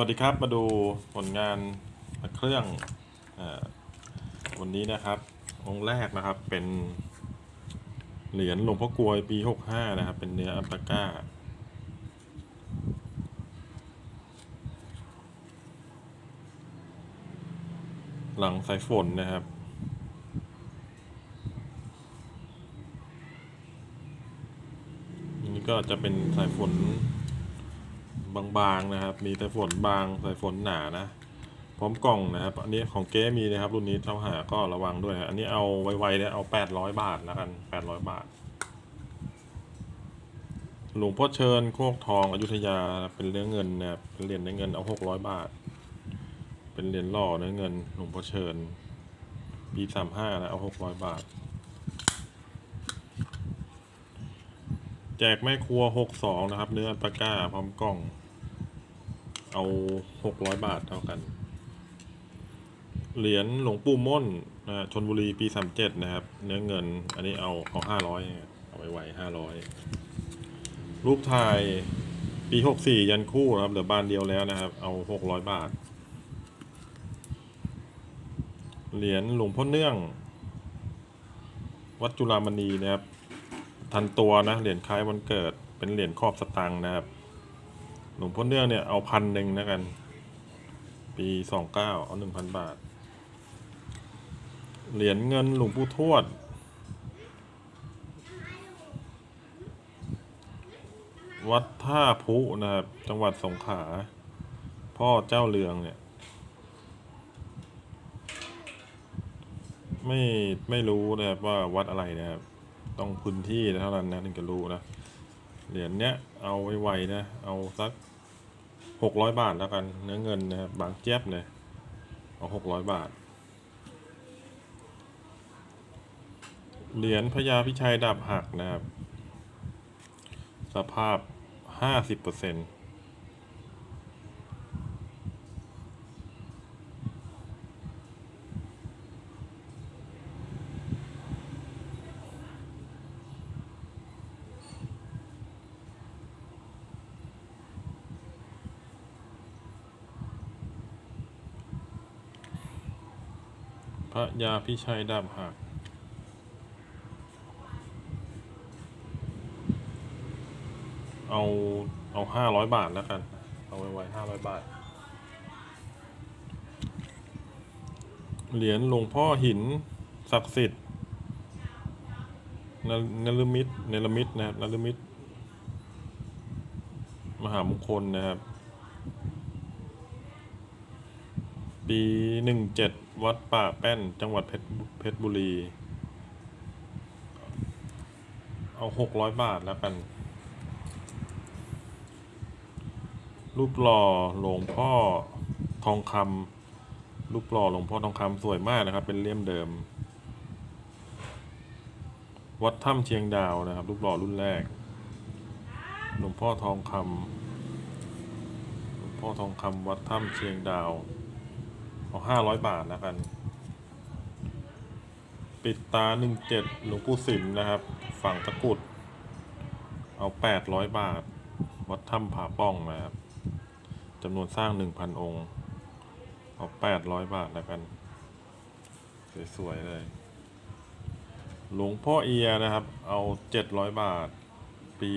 วัสดีครับมาดูผลงานเครื่องอาวันนี้นะครับ องค์แรกนะครับเป็นเหรียญหลวงพ่อกลวยปี65นะครับ เป็นเนื้ออัลปาก้า หลังสายฝนนะครับนี่ก็จะเป็นสายฝน บางๆนะครับ มีสายฝนบางสายฝนหนานะ พร้อมกล่องนะครับ อันนี้ของเก๊มีนะครับ รุ่นนี้ต้องหาก็ระวังด้วย อันนี้เอาไวๆเนี่ยเอาแปดร้อยบาทแล้วกันแปดร้อยบาท หลวงพ่อเชิญโคกทองอยุธยาเป็นเรื่องเงินนะครับเป็นเหรียญในเงินเอาหกร้อยบาท เป็นเหรียญหล่อในเงิน หลวงพ่อเชิญปีสามห้านะเอาหกร้อยบาท แจกแม่ครัวหกสองนะครับ เนื้ออัลาก้าพร้อมกล่อง เอาหกร้อยบาทเท่ากัน เหรียญหลวงปู่ม่นนะชนบุรีปีสามเจ็ดนะครับ เนื้อเงิน อันนี้เอาเอาห้าร้อยเอาไว้ไว้ห้าร้อยรูปถ่ายปีหกสี่ยันคู่นะครับเหลือบานเดียวแล้วนะครับ เอาหกร้อยบาท เหรียญหลวงพ่อเนื่อง วัดจุฬามณีนะครับ ทันตัวนะ เหรียญคล้ายวันเกิด เป็นเหรียญครอบสตังค์นะครับ หลวงพ่อเนื่องเนี่ยเอาพันหนึ่งนะกัน ปีสองเก้าเอาหนึ่งพันบาท เหรียญเงินหลวงปู่ทวด วัดท่าพุนะครับ จังหวัดสงขลาพ่อเจ้าเรืองเนี่ย ไม่ไม่รู้นะครับว่าวัดอะไรนะครับ ต้องพื้นที่เท่านั้นนะถึงจะรู้นะเหรียญเนี้ยเอาไวๆนะ เอาสัก หกร้อยบาทแล้วกันเนื้อเงินนะครับบางเจี๊ยบเลยเอาหกร้อยบาท เหรียญพญาพิชัยดาบหักนะครับ สภาพห้าสิบเปอร์เซ็นต์พ ระยาพิชัยดาบหักเอาเอาห้าร้อยบาทแล้วกัน เอาไว้ไว้ห้าร้อยบาท เหรียญหลวงพ่อหินศักดิ์สิทธิ์นนลมิตเนลมิตนะครับนลมิต มหามงคลนะครับ ปีหนึ่งเจ็ดวัดป่าแป้น จังหวัดเพชรเพชรบุรี เอาหกร้อยบาทแล้วกัน รูปหล่อหลวงพ่อทองคำรูปหล่อหลวงพ่อทองคำสวยมากนะครับ เป็นเลี่ยมเดิม วัดถ้ำเชียงดาวนะครับ รูปหล่อรุ่นแรก หลวงพ่อทองคำหลวงพ่อทองคำวัดถ้ำเชียงดาว เอาห้าร้อยบาทแล้วกัน ปิดตาหนึ่งเจ็ดหลวงปู่สิมนะครับ ฝั่งตะกุด เอาแปดร้อยบาท วัดถ้ำผาป้องนะครับจำนวนสร้างหนึ่งพันองค์ เอาแปดร้อยบาทแล้วกัน สวยๆเลย หลวงพ่อเอียนะครับ เอาเจ็ดร้อยบาท ปี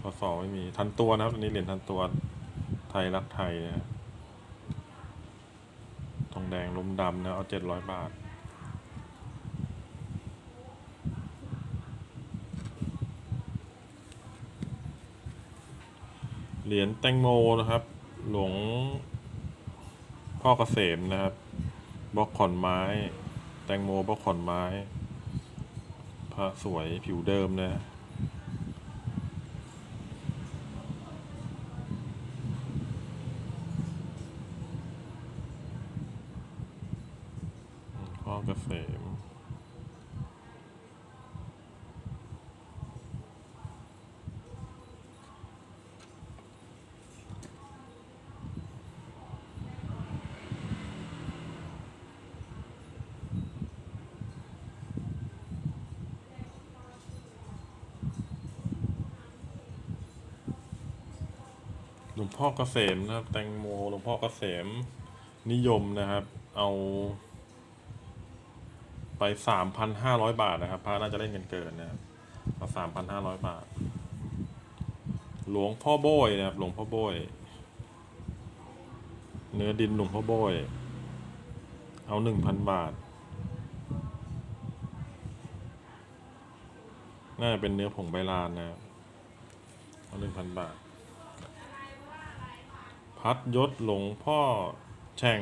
พศไม่มี ทันตัวนะครับอันนี้เหรียญทันตัว ทยรักไทยนะทองแดงล้มดำนะ เอาเจ็ดร้อยบาท เหรียญแตงโมนะครับ หลวงพ่อเกษมนะครับ บล็อกขอนไม้ แตงโมบล็อกขอนไม้พระสวยผิวเดิมนะ กษมหลวงพ่อเกษมนะครับ แตงโมหลวงพ่อเกษมนิยมนะครับ เอา ไปสามพันห้าร้อยบาทนะครับพระน่าจะเล่นกันเกินนะครับสามพันห้าร้อยบาท หลวงพ่อโบยนะครับ หลวงพ่อโบย เนื้อดินหลวงพ่อโบย เอาหนึ่งพันบาท น่าจะเป็นเนื้อผงใบลานนะครับเอาหนึ่งพันบาท พัดยศหลวงพ่อแช่ง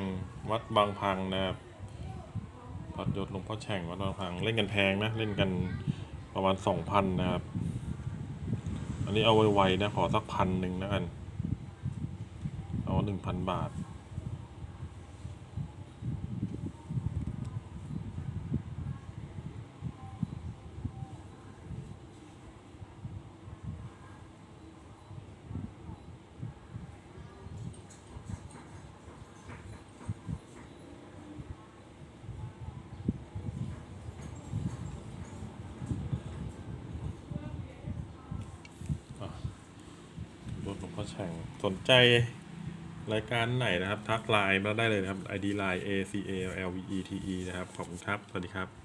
วัดบางพังนะครับ พัดยศหลวงพ่อแฉ่งวัดบางพังเล่นกันแพงนะ เล่นกันประมาณสองพันนะครับ อันนี้เอาไวๆนะ ขอสักพันหนึ่งนะกัน เอาหนึ่งพันบาท รถหลวงพ่อแฉ่งสนใจรายการไหนนะครับ ทักไลน์มาได้เลยนะครับ ID line A C A L V E T E นะครับ ขอบคุณครับ สวัสดีครับ